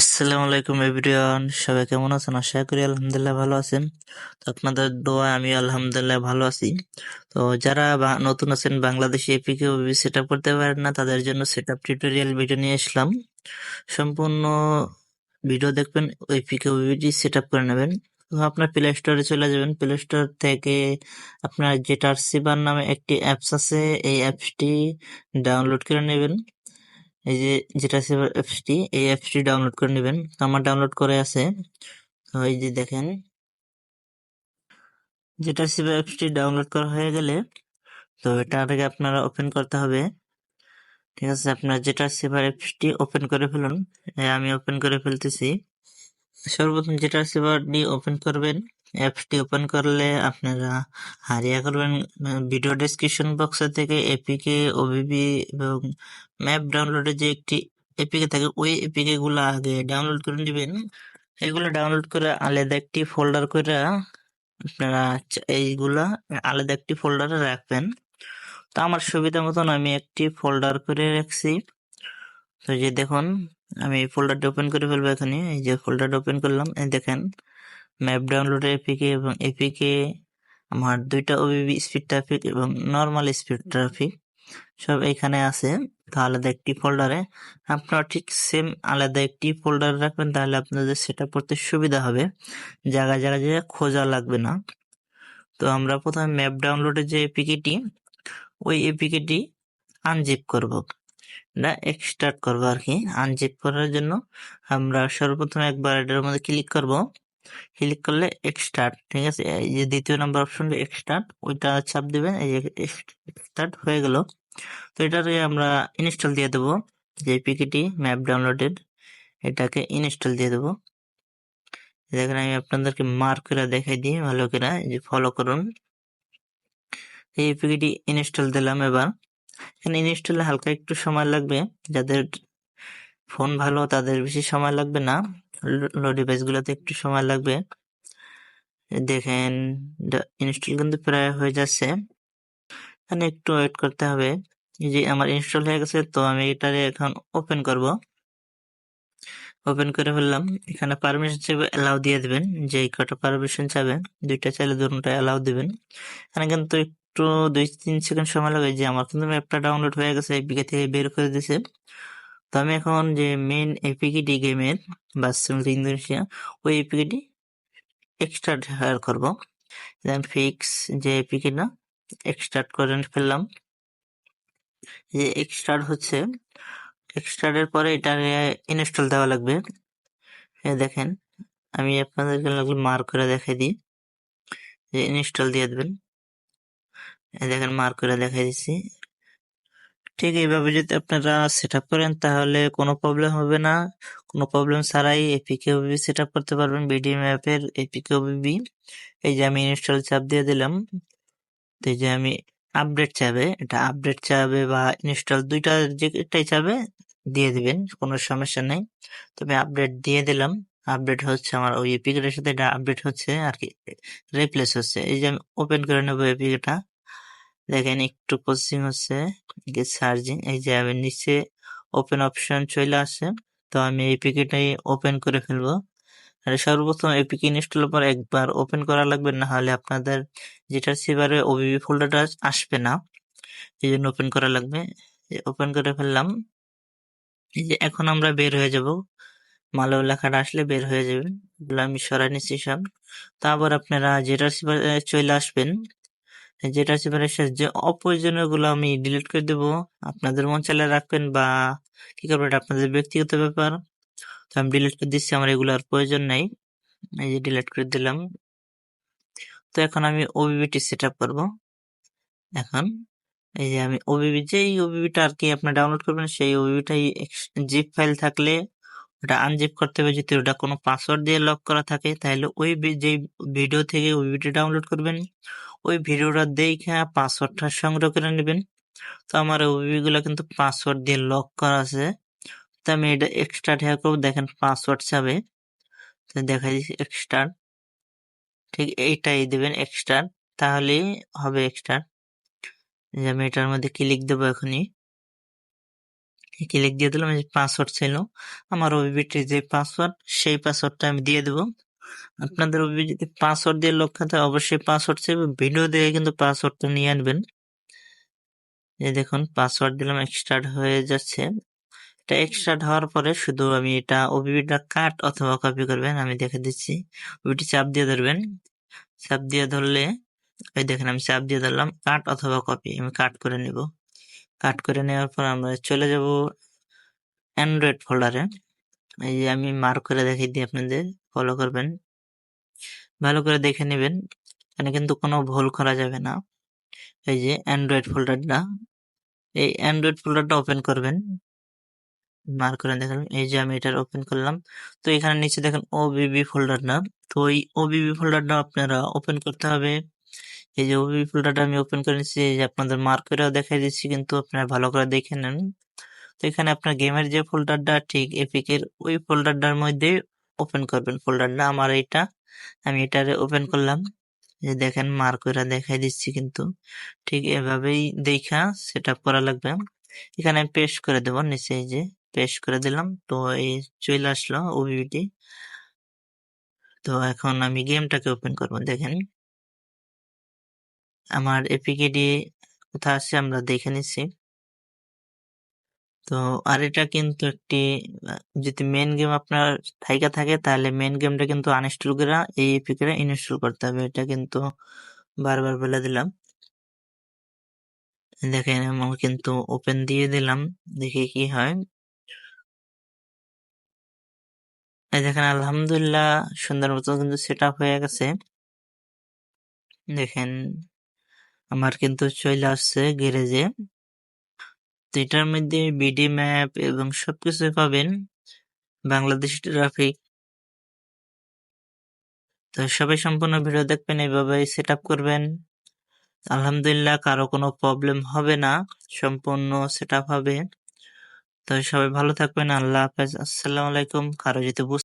আসসালামু আলাইকুম এভরিওয়ান, সবাই কেমন আছেন? আশা করি আলহামদুলিল্লাহ ভালো আছেন। তো আপনাদের দোয়া আমি আলহামদুলিল্লাহ ভালো আছি। তো যারা নতুন আছেন, বাংলাদেশে এপিকে সেট আপ করতে পারেন না, তাদের জন্য সেট আপ টিউটোরিয়াল ভিডিও নিয়ে আসলাম। সম্পূর্ণ ভিডিও দেখবেন ওই পিকে ওবিটি সেট আপ করে নেবেন। আপনার প্লে স্টোরে চলে যাবেন। প্লে স্টোর থেকে আপনার জেটার সিবার নামে একটি অ্যাপস আছে। এই অ্যাপসটি ডাউনলোড করে নেবেন। এই যে যেটা আছে অ্যাপসটি এই অ্যাপসটি ডাউনলোড করে নেবেন। আমার ডাউনলোড করে আছে। তো এই যে দেখেন, যেটা সিভ অ্যাপসটি ডাউনলোড করা হয়ে গেলে, তো এটা আগে আপনারা ওপেন করতে হবে। ঠিক আছে, আপনার যেটা সেভার অ্যাপসটি ওপেন করে ফেলুন। আমি ওপেন করে ফেলতেছি। সর্বপ্রথম যেটা সেভারটি ওপেন করবেন। অ্যাপসটি ওপেন করলে আপনারা হারিয়া করবেন ভিডিও ডেসক্রিপশন বক্সের থেকে এপিকে, ওবিবি এবং ম্যাপ ডাউনলোডের যে একটি এপিকে থাকে, ওই এপিকে গুলো আগে ডাউনলোড করে নেবেন। এগুলো ডাউনলোড করে আলাদা একটি ফোল্ডার করে আপনারা এইগুলা আলাদা একটি ফোল্ডারে রাখবেন। তো আমার সুবিধা মতন আমি একটি ফোল্ডার করে রাখছি। তো যে দেখুন, আমি ফোল্ডারটা ওপেন করে ফেলব এখানে এই যে ফোল্ডারটা ওপেন করলাম, এই দেখেন ম্যাপ ডাউনলোড এপিকে এবং এপিকে আমার দুইটা ওবিবি স্পিড ট্রাফিক এবং নর্মাল স্পিড ট্রাফিক সব এখানে আছে। তো আলাদা একটি ফোল্ডারে আপনারা ঠিক সেম আলাদা একটি ফোল্ডার রাখবেন, তাহলে আপনাদের সেটা করতে সুবিধা হবে। জায়গায় জায়গায় জায়গায় খোঁজা লাগবে না। তো আমরা প্রথমে ম্যাপ ডাউনলোডের যে এপিকেটি ওই এপিকেটি আনজিপ করব। এটা এক্সট্রাক্ট করব আর কি। আনজিপ করার জন্য আমরা সর্বপ্রথম একবার এটার মধ্যে ক্লিক করব। ক্লিক করলে এক্সট্রাক্ট ঠিক আছে? এই যে দ্বিতীয় নম্বর অপশন এক্সটার্ট ওইটা চাপ দিবেন, এই যে এক্সট্রাক্ট হয়ে গেল। তো এটাকে আমরা ইনস্টল দিয়ে দেবো যে এপিকেটি ম্যাপ ডাউনলোডেড এটাকে ইনস্টল দিয়ে দেবো। দেখেন আমি আপনাদেরকে মার্ক করে দেখাই দিই, ভালো করে যে ফলো করুন। এই এপিকেটি ইনস্টল দিলাম এবার। এখানে ইনস্টলে হালকা একটু সময় লাগবে, যাদের ফোন ভালো তাদের বেশি সময় লাগবে না। লো ডিভাইস গুলোতে একটু সময় লাগবে। দেখেন ইনস্টল কিন্তু প্রায় হয়ে যাচ্ছে। এখানে একটু ওয়েট করতে হবে। যে আমার ইনস্টল হয়ে গেছে, তো আমি এটারে এখন ওপেন করব। ওপেন করে ফেললাম। এখানে পারমিশন চাইবে অ্যালাউ দিয়ে দিবেন। যে কটা পারমিশন চাবে, দুইটা চাইলে দুটা অ্যালাউ দিবেন। এখানে কিন্তু একটু দুই তিন সেকেন্ড সময় লাগে। যে আমার কিন্তু ম্যাপটা ডাউনলোড হয়ে গেছে এপিকে থেকে বের করে দিয়েছে তো আমি এখন যে মেন এপিকেটি গেমের বাস্তব ইন্দোনেশিয়া, ওই এপিকেটি এক্সট্রা হায়ার করব। দেন ফিক্স যে এপিকে না এক্সট্রাক্ট করে ফেললাম। যে এক্সট্রার হচ্ছে এক্সট্রার পরে এটা ইনস্টল দেওয়া লাগবে। দেখেন, আমি আপনাদেরকে লাগলে মার্ক করে দেখাই দিই। যে ইনস্টল দিয়ে দেবেন। দেখেন মার্ক করে দেখাই দিচ্ছি। ঠিক এইভাবে যদি আপনারা সেট আপ করেন, তাহলে কোনো প্রবলেম হবে না। কোনো প্রবলেম ছাড়াই এপিকে ওবিবি সেট আপ করতে পারবেন বিডিএম অ্যাপের এপিকে ওবিবি এই যে আমি ইনস্টল চাপ দিয়ে দিলাম। তো এই যে আমি আপডেট চাবে এটা আপডেট চাবে বা ইনস্টল দুইটা যে যেটাই চাবে দিয়ে দিবেন, কোনো সমস্যা নেই। তবে আপডেট দিয়ে দিলাম। আপডেট হচ্ছে আমার ওই এপিকেটার সাথে, এটা আপডেট হচ্ছে আর কি রিপ্লেস হচ্ছে। এই যে আমি ওপেন করে নেব এপিকেটা দেখেন একটু প্রসেসিং হচ্ছে সার্জিং, এই যে আমি নিচে ওপেন অপশন চলে আসে তো আমি এপিকেটাই ওপেন করে ফেলব। আর সর্বপ্রথম এপিকে ইনস্টলের পর একবার ওপেন করা লাগবে, না হলে আপনাদের যেটা সেবারে ওবিবি ফোল্ডারটা আসবে না। এই জন্য ওপেন করা লাগবে। ওপেন করে ফেললাম। এই যে এখন আমরা বের হয়ে যাব। মালয় লেখাটা আসলে বের হয়ে যাবে। এগুলো আমি সরাই নিচ্ছি সব। তারপর আপনারা যেটা সেবারে চলে আসবেন যেটা সেবারে যে অপ্রয়োজনীয়গুলো আমি ডিলিট করে দেবো, আপনাদের মন চাইলে রাখবেন বা কি করবেন এটা আপনাদের ব্যক্তিগত ব্যাপার। তো আমি ডিলিট করে দিচ্ছি, আমার এগুলো আর প্রয়োজন নেই। এই যে ডিলিট করে দিলাম। তো এখন আমি ওবিবিটি সেট আপ করব। এখন এই যে আমি ওবিবি যেই ওবিবিটা আর কি আপনি ডাউনলোড করবেন, সেই ওবিবিটাই জিপ ফাইল থাকলে ওটা আনজিপ করতে হবে। যদি ওটা কোনো পাসওয়ার্ড দিয়ে লক করা থাকে, তাহলে ওই যেই ভিডিও থেকে ওবিবিটি ডাউনলোড করবেন ওই ভিডিওটা দেখে পাসওয়ার্ডটা সংগ্রহ করে নেবেন। তো আমার ওবিবি গুলো কিন্তু পাসওয়ার্ড দিয়ে লক করা আছে। তো আমি এটা এক্সট্রা ঢেয়া করব। দেখেন পাসওয়ার্ড চাবে। তো দেখা দিচ্ছি এক্সট্রা ঠিক এইটাই দিবেন এক্সট্রা তাহলেই হবে এক্সট্রা যে আমি এটার মধ্যে ক্লিক দেবো এখনই। ক্লিক দিয়ে দিলাম যে পাসওয়ার্ড ছিল আমার ওবিবিটির যে পাসওয়ার্ড সেই পাসওয়ার্ডটা আমি দিয়ে দেবো। আপনাদের যদি পাসওয়ার্ড দিয়ে লক থাকে অবশ্যই পাসওয়ার্ড চাইবে ভিডিও দিয়ে কিন্তু পাসওয়ার্ডটা নিয়ে আনবেন। এই দেখুন পাসওয়ার্ড দিলাম এক্সট্রাক্ট হয়ে যাচ্ছে। এটা এক্সট্রাক্ট হওয়ার পরে শুধু আমি এটা ওবিবিটা কাট অথবা কপি করবেন, আমি দেখে দিচ্ছি। ওবিটি চাপ দিয়ে ধরবেন। চাপ দিয়ে ধরলে, এই দেখেন আমি চাপ দিয়ে ধরলাম কাট অথবা কপি আমি কাট করে নেব। কাট করে নেওয়ার পর আমরা চলে যাব অ্যান্ড্রয়েড ফোল্ডারে এই যে আমি মার্ক করে দেখিয়ে দিই আপনাদের ফলো করবেন। ভালো করে দেখে নেবেন। এখানে কিন্তু কোনো ভুল করা যাবে না। এই যে অ্যান্ড্রয়েড ফোল্ডারটা এই অ্যান্ড্রয়েড ফোল্ডারটা ওপেন করবেন। মার্ক করে দেখেন, এই যে আমি এটার ওপেন করলাম। তো এখানে নিচে দেখেন ওবিবি ফোল্ডারটা তো এই ওবিবি ফোল্ডারটা আপনারা ওপেন করতে হবে। এই যে ওবিবি ফোল্ডারটা আমি ওপেন করে নিচ্ছি, এই যে আপনাদের মার্ক করেও দেখাই দিচ্ছি, কিন্তু আপনারা ভালো করে দেখে নেন। তো এখানে আপনার গেমের যে ফোল্ডারটা ঠিক এপিকের ওই ফোল্ডারটার মধ্যে ওপেন করবেন ফোল্ডারটা আমার এটা আমি এটারে ওপেন করলাম। যে দেখেন মার্ক করে দেখাই দিচ্ছি কিন্তু। ঠিক এভাবেই দেখা সেট করা লাগবে। এখানে পেস্ট করে দেবো নিচে যে পেস্ট করে দিলাম। তো এই চলে আসলো ওবিবিটি তো এখন আমি গেমটাকে ওপেন করব। দেখেন। আমার এপিকেডি কোথায় আছে আমরা দেখে নিচ্ছি। তো আর এটা কিন্তু একটি যদি মেন গেম আপনার থাইকা থাকে, তাহলে মেন গেমটা কিন্তু আনইনস্টল করে, এই এপিকে ইনস্টল করতে হবে। এটা কিন্তু বারবার বলে দিলাম। দেখেন আমার কিন্তু ওপেন দিয়ে দিলাম, দেখি কি হয়। দেখেন, আলহামদুলিল্লাহ, সুন্দর মতো কিন্তু সেট হয়ে গেছে। দেখেন, আমার কিন্তু চলে আসছে গ্যারেজে তো এটার মধ্যে বিডি ম্যাপ এবং সবকিছু পাবেন। বাংলাদেশ ট্রাফিক তো সবাই সম্পূর্ণ ভিডিও দেখবেন এইভাবে সেট করবেন। আলহামদুলিল্লাহ, কারও কোনো প্রবলেম হবে না, সম্পূর্ণ সেট হবে। তো সবাই ভালো থাকবেন, আল্লাহ হাফেজ। আসসালামু আলাইকুম, কারও যদি